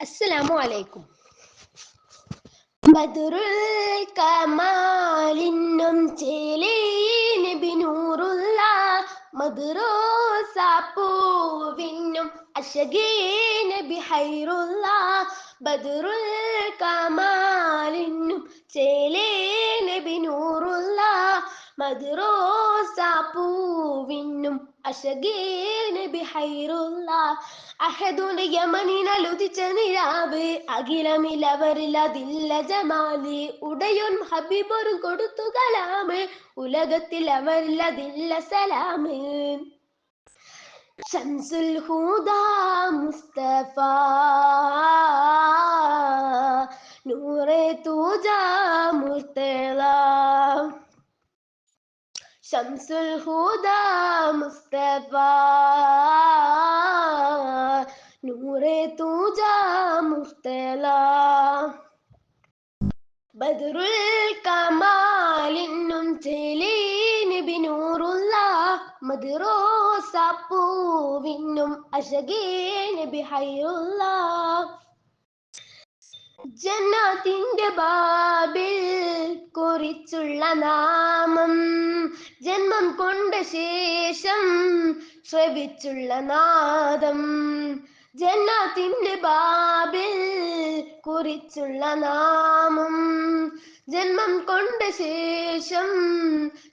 അസ്സലാമു അലൈക്കും. ബദറുൽ കമാലിന്നും ചേലീന് ബിനൂറുള്ള മദ്റോസ പൂവിന്നും അശകീന് ബിഹൈറുള്ള ബദറുൽ കമാലിന്നും ചേലീന് ബിനൂറുള്ള മദ്റോസ പൂവിന്നും അശകീന് ബിഹൈറുള്ള അഹദുൽ യമനിനലുദിച്ച നിലാവ്. അഖിലമിലവരിലതില്ല ജമാൽ. ഉടയൊൻ ഹബീബൊരു കൊടുത്തു കലാമ്. ഉലകത്തിൽ അവരിലതില്ല സലാമ്. ഷംസുൽ ഹൂദ മുസ്തഫ. നൂറെ തൂജ ഷംസുൽ ഹൂദ മുസ്തഫ നൂറെ തൂജ മുർത്തള ബദറുൽ കമാലിന്നും ചെലീന് ബിനൂറുള്ള മദ്റോസ പൂവിന്നും അശകീന് ബിഹൈറുള്ള ജന്നാത്തിന്റെ ബാബിൽ കുറിച്ചുള്ള നാമം ശേഷം ശ്രവിച്ചുള്ള നാദം. ജന്നാത്തിന്റെ ബാബിൽ കുറിച്ചുള്ള നാമം. ജന്മം കൊണ്ട ശേഷം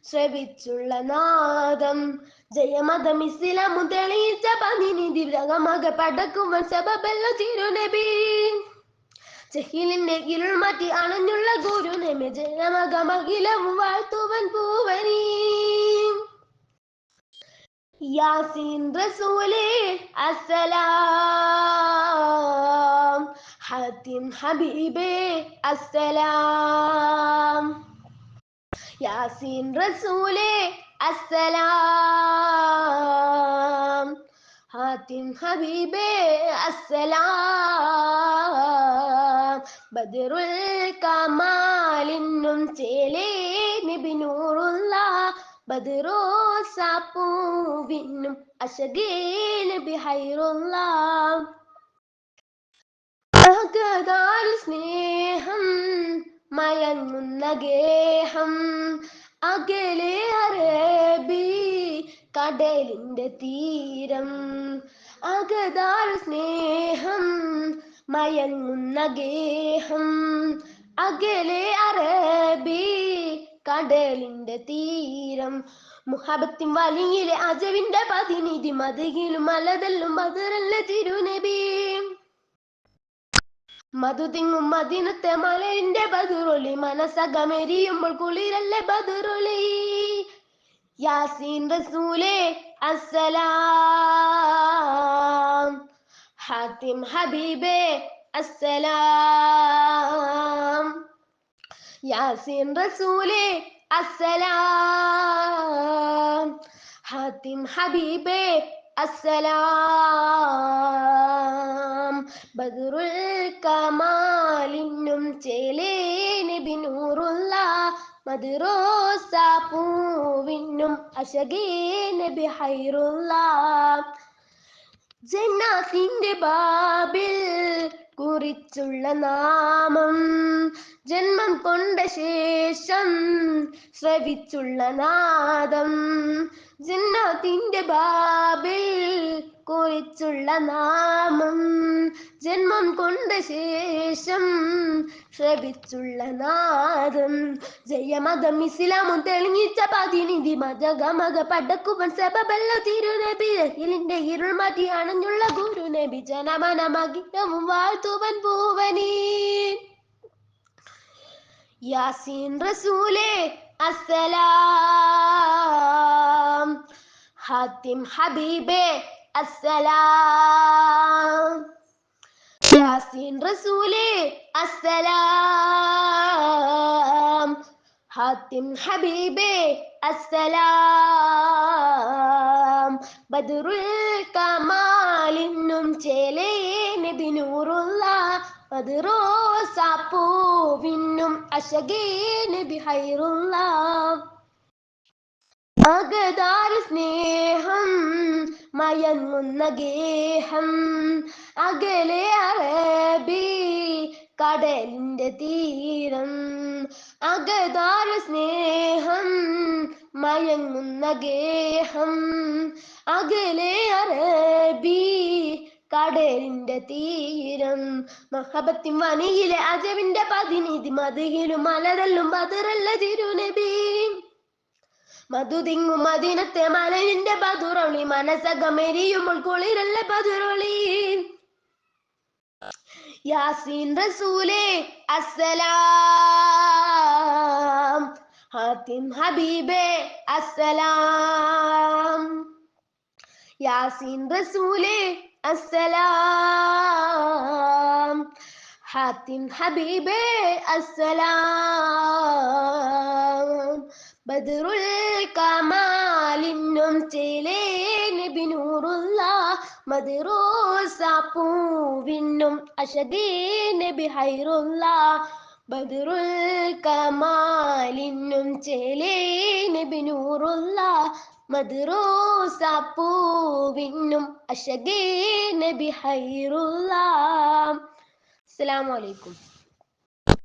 ശ്രവിച്ചുള്ള നാദം. ജയമതം ഇസ്ലാമു പതിനി പതിനിധി രകമക പടക്കുവൻ സബബല്ല തിരുനബി. ചെഹിലിന്റെ ഇരുൾ മാറ്റി അണഞ്ഞുള്ള ഗുരു നമെ ജനമകമകിലം വാഴ്ത്തുവൻ പൂവനി. യാസീൻ റസൂലേ അസ്സലാം ഹാത്തിം ഹബീബേ അസ്സലാം യാസീൻ റസൂലേ അസ്സലാം ഹാത്തിം ഹബീബേ അസ്സലാം ബദറുൽ കമാലിന്നും ചേലേ നബിനൂറുള്ള ബദറോസ പൂവിന്നും അശകീന ബിഹൈറുള്ള അകതാൽ സ്നേഹം മയങ്ങുന്ന ഗേഹം അകലെ അറേബി കടലിന്റെ തീരം. അകതാൽ സ്നേഹം മയങ്ങുന്ന ഗേഹം അകലെ അറബി കടലിന്റെ തീരം. മുഹബത്തിൻ വലിയിലെ അജവിന്റെ പതിനിധി മതകിലും മലതല്ലും മധുരല്ല തിരുനബി. മധു തിങ്ങും മദിനത്തെ മലയിന്റെ ബദുറൊളി മനസ്സകമെരിയുമ്പോൾ കുളിരല്ലേ ബദുറൊളി യാസീൻ റസൂലേ അസ്സലാം. ഹാത്തിം ഹബീബേ അസ്സലാം. യാസീൻ റസൂലേ അസ്സലാം. ഹാത്തിം ഹബീബേ അസ്സലാം. ബദറുൽ കമാലിന്നും ചേലേന് ബിനൂറുള്ള മദ്റോസ പൂവിന്നും അശകീന് ബിഹൈറുള്ള ജന്നാത്തിന്റെ ബാബിൽ കുറിച്ചുള്ള നാമം. ജന്മം കൊണ്ട ശേഷം ശ്രവിച്ചുള്ള നാദം. ജന്നാത്തിന്റെ ബാബിൽ കുറിച്ചുള്ള നാമം ജന്മം കൊണ്ട ശേഷം ശ്രവിച്ചുള്ള നാദം. ജയമതം ഇസ്ലാമും തെളിഞ്ഞിച്ച പതിനിധി മജഗമക പടക്കുവൻ സബബല്ല തിരുനബി അഖിലിന്റെ ഇരുൾ മാറ്റി അണഞ്ഞുള്ള ഗുരുനബി ജനമന മകിലവും വാഴ്ത്തുവൻ പൂവനീ യാസീൻ റസൂലേ അസ്സലാം. ഹാത്തിം ഹബീബേ അസ്സലാം. യാസീൻ റസൂലേ അസ്സലാം. ഹാത്തിം ഹബീബേ അസ്സലാം. ബദറുൽ കമാലിന്നും ചേലേ നബിനൂറുള്ള ബദറോസ പൂവിന്നും അശകീന് ബിഹൈറുള്ള. അകതാര സ്നേഹം മയങ്ങുന്ന ഗേഹം അകലെ അറബി കടലിന്റെ തീരം. അകതാര സ്നേഹം മയങ്ങുന്ന ഗേഹം അകലെ അറബി കടലിന്റെ തീരം. മഹബത്തിൻ വനിയിലെ അജവിന്റെ പതിനിധി മതിയിലും മലരല്ലും ബദറല്ല തിരുനബി മധുതിങ്ങും മദീനത്തെ മലയിന്റെ ബതുറൊളി മനസ്സകമെരിയുമ്പോൾ കുളിരല്ല ബതുറൊളി യാസീൻ റസൂലേ അസ്സലാം. ഹാത്തിം ഹബീബേ അസ്സലാം. യാസീൻ റസൂലേ അസ്സലാം. ഹാത്തിം ഹബീബേ അസ്സലാം. ബദറുൽ കമാലിന്നും ചേലേ നബി നൂറുള്ള മദ്റൂസ പൂവിന്നും അഷദീ നബി ഹൈറുള്ള ബദറുൽ കമാലിന്നും ചേലേ നബി നൂറുള്ള മദ്റൂസ പൂവിന്നും അഷദീ നബി ഹൈറുള്ള അസ്സലാമു അലൈക്കും.